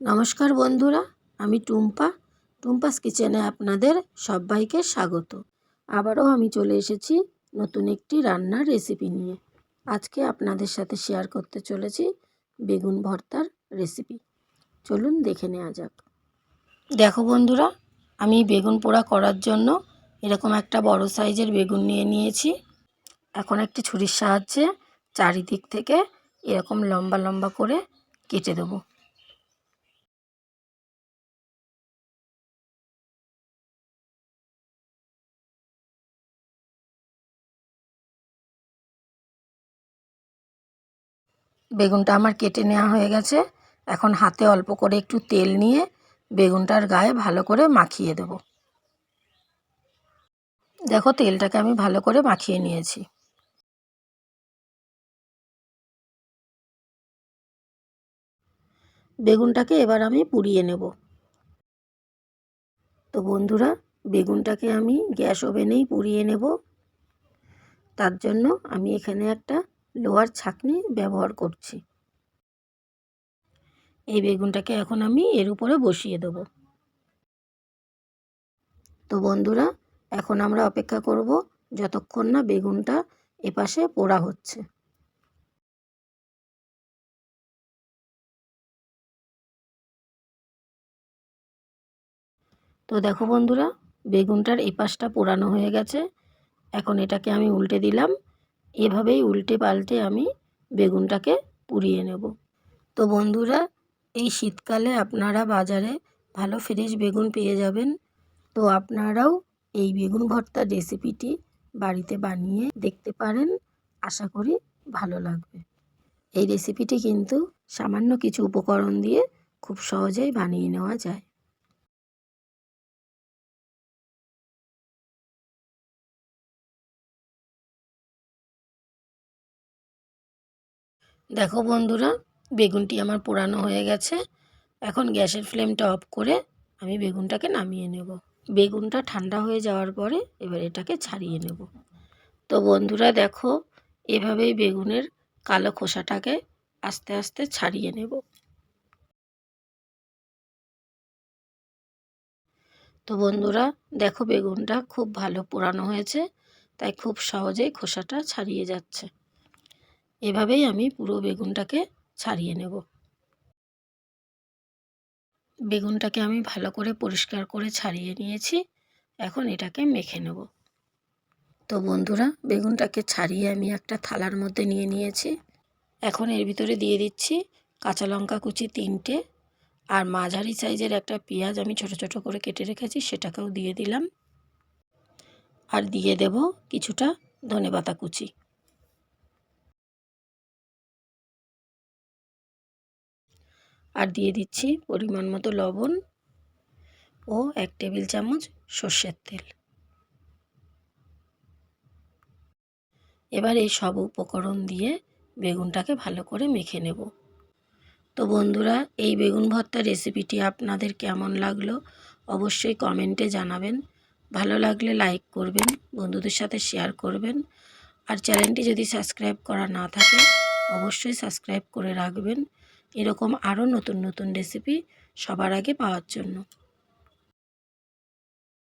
নমস্কার বন্ধুরা, আমি টুম্পা। টুম্পাস কিচেনে আপনাদের সবাইকে স্বাগত। আবারও আমি চলে এসেছি নতুন একটি রান্নার রেসিপি নিয়ে। আজকে আপনাদের সাথে শেয়ার করতে চলেছি বেগুন ভর্তার রেসিপি। চলুন দেখে নেওয়া যাক। দেখো বন্ধুরা, আমি বেগুন পোড়া করার জন্য এরকম একটা বড় সাইজের বেগুন নিয়ে নিয়েছি। এখন একটি ছুরির সাহায্যে চারিদিক থেকে এরকম লম্বা লম্বা করে কেটে দেবো। বেগুনটা আমার কেটে নেওয়া হয়ে গেছে। এখন হাতে অল্প করে একটু তেল নিয়ে বেগুনটার গায়ে ভালো করে মাখিয়ে দেব। দেখো তেলটাকে আমি ভালো করে মাখিয়ে নিয়েছি। বেগুনটাকে এবার আমি পুড়িয়ে নেব। তো বন্ধুরা, বেগুনটাকে আমি গ্যাস ওভেনেই পুড়িয়ে নেব। তার জন্য আমি এখানে একটা লোহার ছাঁকনি ব্যবহার করছি। এই বেগুনটাকে এখন আমি এর উপরে বসিয়ে দেবো। তো বন্ধুরা, এখন আমরা অপেক্ষা করব যতক্ষণ না বেগুনটা এপাশে পোড়া হচ্ছে। তো দেখো বন্ধুরা, বেগুনটার এপাশটা পোড়ানো হয়ে গেছে। এখন এটাকে আমি উল্টে দিলাম। এভাবেই উল্টে পাল্টে আমি বেগুনটাকে পুড়িয়ে নেব। তো বন্ধুরা, এই শীতকালে আপনারা বাজারে ভালো ফ্রেশ বেগুন পেয়ে যাবেন। তো আপনারাও এই বেগুন ভর্তার রেসিপিটি বাড়িতে বানিয়ে দেখতে পারেন। আশা করি ভালো লাগবে। এই রেসিপিটি কিন্তু সামান্য কিছু উপকরণ দিয়ে খুব সহজেই বানিয়ে নেওয়া যায়। দেখো বন্ধুরা, বেগুনটি আমার পোড়ানো হয়ে গেছে। এখন গ্যাসের ফ্লেমটা অফ করে আমি বেগুনটাকে নামিয়ে নেব। বেগুনটা ঠান্ডা হয়ে যাওয়ার পরে এবার এটাকে ছাড়িয়ে নেব। তো বন্ধুরা, দেখো, এভাবেই বেগুনের কালো খোসাটাকে আস্তে আস্তে ছাড়িয়ে নেব। তো বন্ধুরা, দেখো বেগুনটা খুব ভালো পোড়ানো হয়েছে, তাই খুব সহজেই খোসাটা ছাড়িয়ে যাচ্ছে। এভাবেই আমি পুরো বেগুনটাকে ছাড়িয়ে নেব। বেগুনটাকে আমি ভালো করে পরিষ্কার করে ছাড়িয়ে নিয়েছি। এখন এটাকে মেখে নেব। তো বন্ধুরা, বেগুনটাকে ছাড়িয়ে আমি একটা থালার মধ্যে নিয়ে নিয়েছি। এখন এর ভিতরে দিয়ে দিচ্ছি কাঁচা লঙ্কা কুচি তিনটে আর মাঝারি সাইজের একটা পেঁয়াজ আমি ছোট ছোট করে কেটে রেখেছি, সেটাকেও দিয়ে দিলাম। আর দিয়ে দেব কিছুটা ধনেপাতা কুচি। আর দিয়ে দিচ্ছি পরিমাণ মতো লবণ ও এক টেবিল চামচ সর্ষের তেল। এবার এই সব উপকরণ দিয়ে বেগুনটাকে ভালো করে মেখে নেব। তো বন্ধুরা, এই বেগুন ভর্তা রেসিপিটি আপনাদের কেমন লাগল অবশ্যই কমেন্টে জানাবেন। ভালো লাগলে লাইক করবেন, বন্ধুদের সাথে শেয়ার করবেন। আর চ্যানেলটি যদি সাবস্ক্রাইব করা না থাকে, অবশ্যই সাবস্ক্রাইব করে রাখবেন। এরকম আরও নতুন নতুন রেসিপি সবার আগে পাওয়ার জন্য।